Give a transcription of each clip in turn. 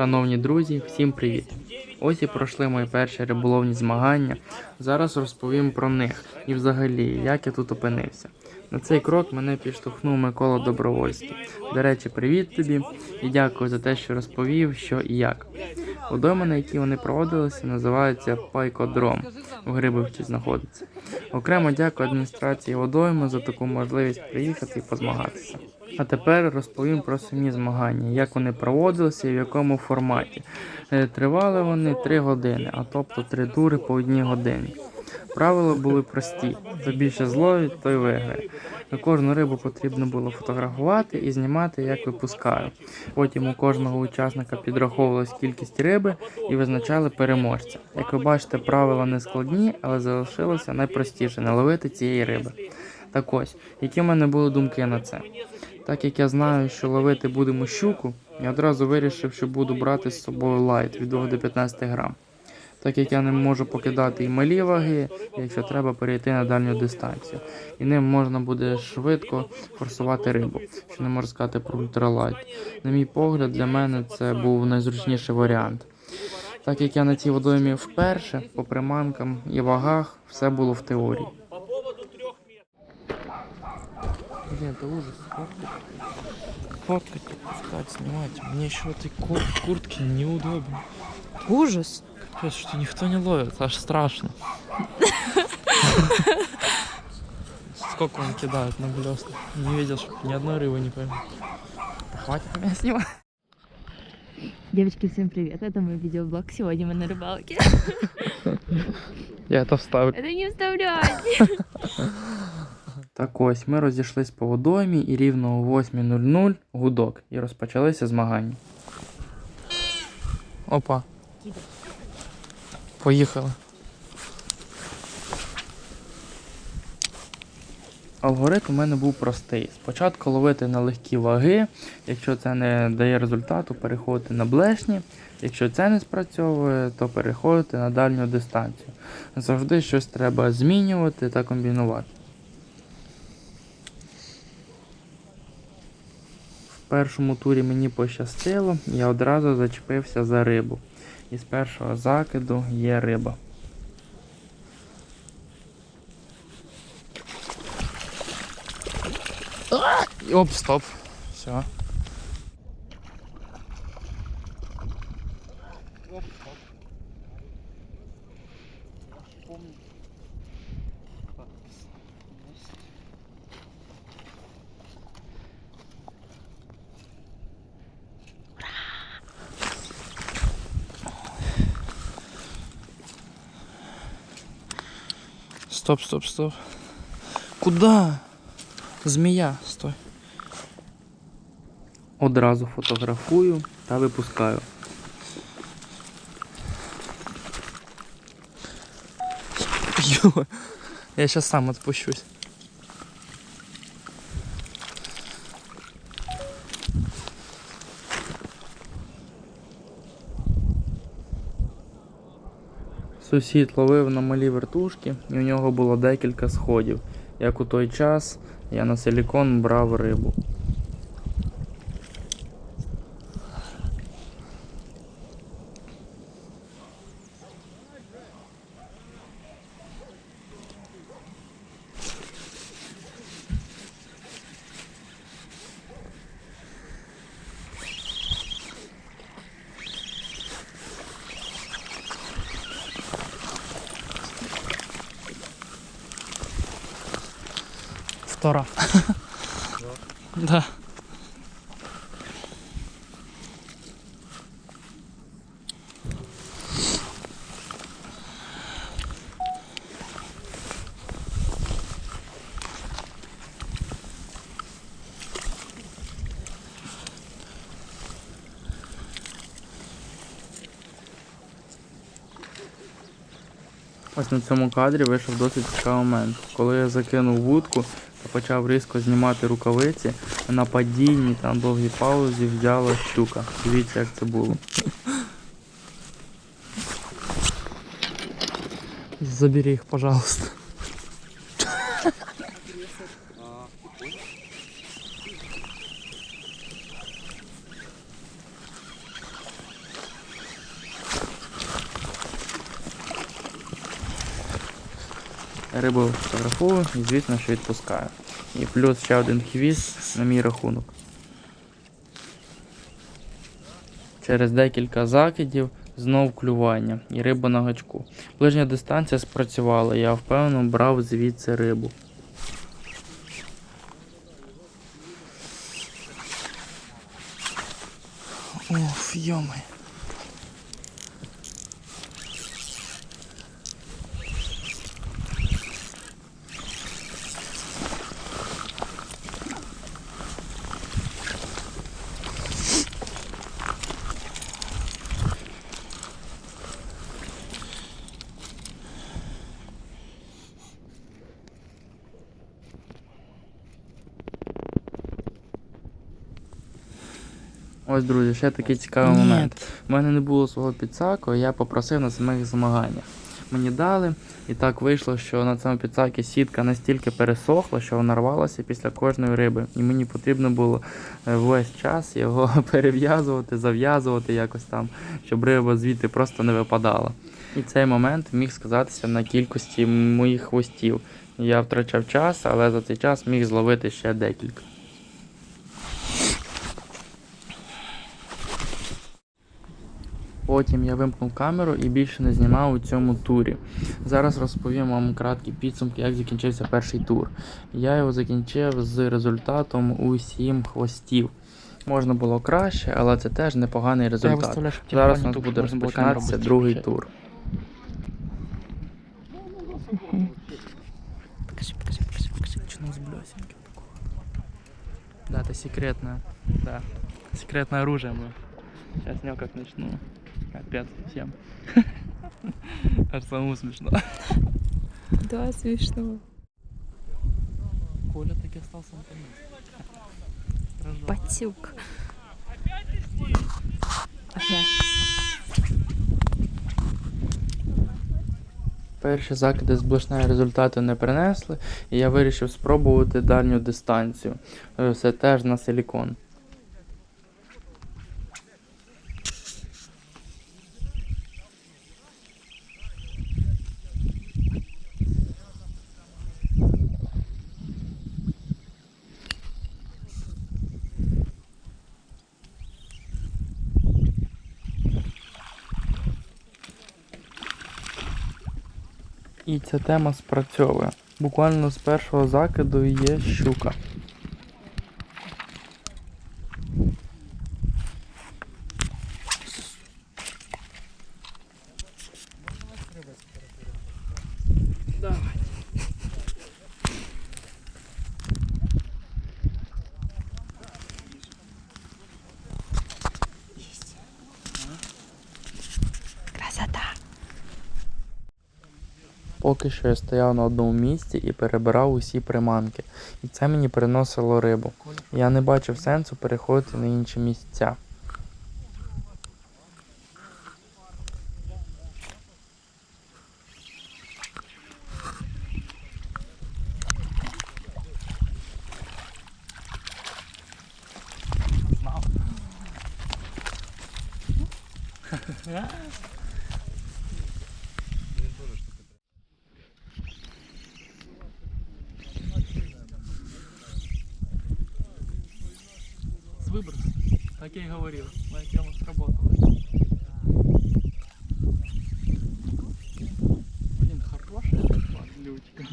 Шановні друзі, всім привіт! Ось і пройшли мої перші риболовні змагання. Зараз розповім про них і взагалі, як я тут опинився. На цей крок мене підштовхнув Микола Добровольський. До речі, привіт тобі і дякую за те, що розповів, що і як. Водойма, на якій вони проводилися, називається Пайкодром. У Грибовці знаходиться. Окремо дякую адміністрації водойми за таку можливість приїхати і позмагатися. А тепер розповім про самі змагання, як вони проводилися і в якому форматі. Е, Тривали вони 3 години, а тобто 3 тури по одній годині. Правила були прості: хто більше зловить, той виграє. Кожну рибу потрібно було фотографувати і знімати, як випускаю. Потім у кожного учасника підраховувалась кількість риби і визначали переможця. Як ви бачите, правила не складні, але залишилося найпростіше не ловити цієї риби. Так ось, які в мене були думки на це? Так як я знаю, що ловити будемо щуку, я одразу вирішив, що буду брати з собою лайт від 2 до 15 грам. Так як я не можу покидати і малі ваги, якщо треба перейти на дальню дистанцію. І ним можна буде швидко форсувати рибу, що не можу сказати про ультралайт. На мій погляд, для мене це був найзручніший варіант. Так як я на цій водоймі вперше, по приманкам і вагах, все було в теорії. Блин, это ужас. Фоткать, фоткать, пускать, снимать. Мне еще в этой кур- куртке неудобно. Ужас. Капец, что никто не ловит, аж страшно. Сколько он кидает на блесна? Не видел, чтоб ни одной рыбы не пойму. Хватит меня снимать. Девочки, всем привет. Это мой видеоблог. Сегодня мы на рыбалке. Я это вставлю. Это не вставлять. Так ось, ми розійшлись по водоймі і рівно о 8.00 гудок і розпочалися змагання. Опа. Поехала. Алгоритм у мене був простий. Спочатку ловити на легкі ваги, якщо це не дає результату, переходити на блешні. Якщо це не спрацьовує, то переходити на дальню дистанцію. Завжди щось треба змінювати та комбінувати. Першому турі мені пощастило, я одразу зачепився за рибу. І з першого закиду є риба. Оп, стоп. Все. Стоп, стоп, стоп. Куда? Змія, стой. Одразу фотографую та випускаю. Йо, Я сейчас сам отпущусь. Сусід ловив на малі вертушки, і у нього було декілька сходів. Як у той час я на силікон брав рибу. Втора. Да. Ось на цьому кадрі вийшов досить цікавий момент. Коли я закинув вудку почав різко знімати рукавиці, на падінні там довгій паузі взяла щука. Дивіться, як це було. Забери їх, пожалуйста. Рибу фотографую і, звісно, що відпускаю. І плюс ще один хвіст на мій рахунок. Через декілька закидів знов клювання і риба на гачку. Ближня дистанція спрацювала, я впевнено брав звідси рибу. Оф, йомай. Ось, друзі, ще такий цікавий Ні. момент. У мене не було свого підсаку, я попросив на самих змаганнях. Мені дали, і так вийшло, що на цьому підсакі сітка настільки пересохла, що вона рвалася після кожної риби. І мені потрібно було е, весь час його перев'язувати, зав'язувати якось там, щоб риба звідти просто не випадала. І цей момент міг сказатися на кількості моїх хвостів. Я втрачав час, але за цей час міг зловити ще декілька. Потім я вимкнув камеру і більше не знімав у цьому турі. Зараз розповім вам краткі підсумки, як закінчився перший тур. Я його закінчив з результатом у 7 хвостів. Можна було краще, але це теж непоганий результат. Зараз у нас буде розпочинатися другий тур. Покажи, покажи, покажи, покажи. Начну с блесеньким такого. Да, это секретное. Да. Секретное оружие мы. Сейчас с него как начну. Капец всем. Аж самому смешно. Да, смешно. Коля таки остался на месте. Патюк. Перші закиди з блошнею результату не принесли, і я вирішив спробувати дальню дистанцію. Е, Це теж на силікон. І ця тема спрацьовує. Буквально з першого закиду є щука. Поки що я стояв на одному місці і перебирав усі приманки. І це мені приносило рибу. Я не бачив сенсу переходити на інші місця. Как я и говорил, моя тема сработала. Блин, хорошая подлючка.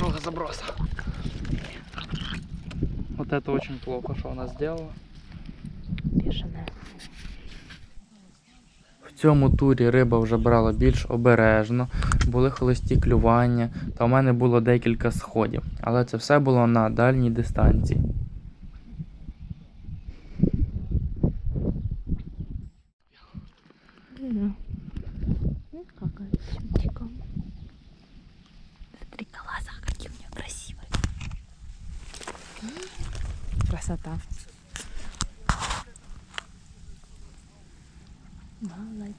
Ну заброса. Это очень плохо, что она сделала. Бешеная. В цьому турі риба вже брала більш обережно, були холості клювання, та у мене було декілька сходів. Але це все було на дальній дистанції. красота. Молодец.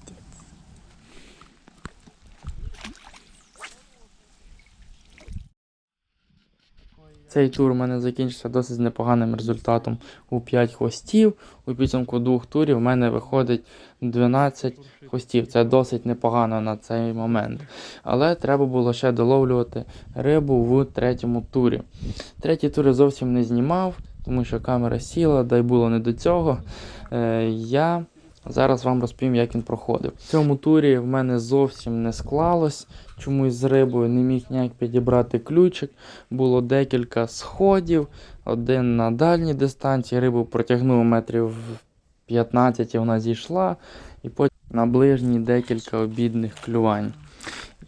Цей тур у мене закінчився досить непоганим результатом у 5 хвостів. У підсумку двох турів в мене виходить 12 хвостів. Це досить непогано на цей момент. Але треба було ще доловлювати рибу в третьому турі. Третій тур зовсім не знімав тому що камера сіла, да й було не до цього. Е, я зараз вам розповім, як він проходив. В цьому турі в мене зовсім не склалось. Чомусь з рибою не міг ніяк підібрати ключик. Було декілька сходів, один на дальній дистанції. Рибу протягнув метрів 15 і вона зійшла. І потім на ближній декілька обідних клювань.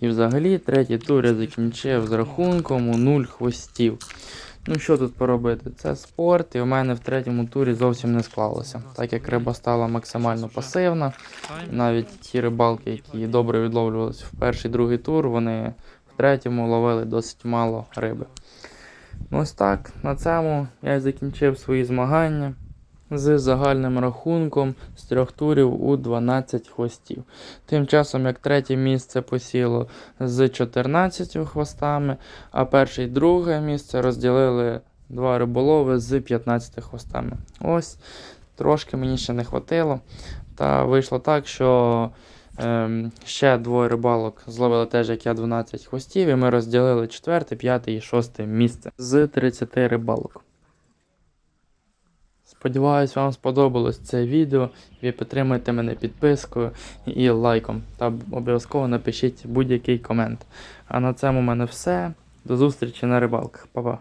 І взагалі третій тур я закінчив з рахунком у 0 хвостів. Ну що тут поробити? Це спорт, і у мене в третьому турі зовсім не склалося. Так як риба стала максимально пасивна, навіть ті рибалки, які добре відловлювалися в перший другий тур, вони в третьому ловили досить мало риби. Ну ось так, на цьому я закінчив свої змагання з загальним рахунком з трьох турів у 12 хвостів. Тим часом, як третє місце посіло з 14 хвостами, а перше і друге місце розділили два риболови з 15 хвостами. Ось трошки мені ще не хватило. Та вийшло так, що ем, ще двоє рибалок зловили теж, як я 12 хвостів, і ми розділили 4, 5 і 6 місце з 30 рибалок. Сподіваюсь, вам сподобалось це відео. Ви підтримуєте мене підпискою і лайком. Та обов'язково напишіть будь-який комент. А на цьому в мене все. До зустрічі на рибалках. Па-па.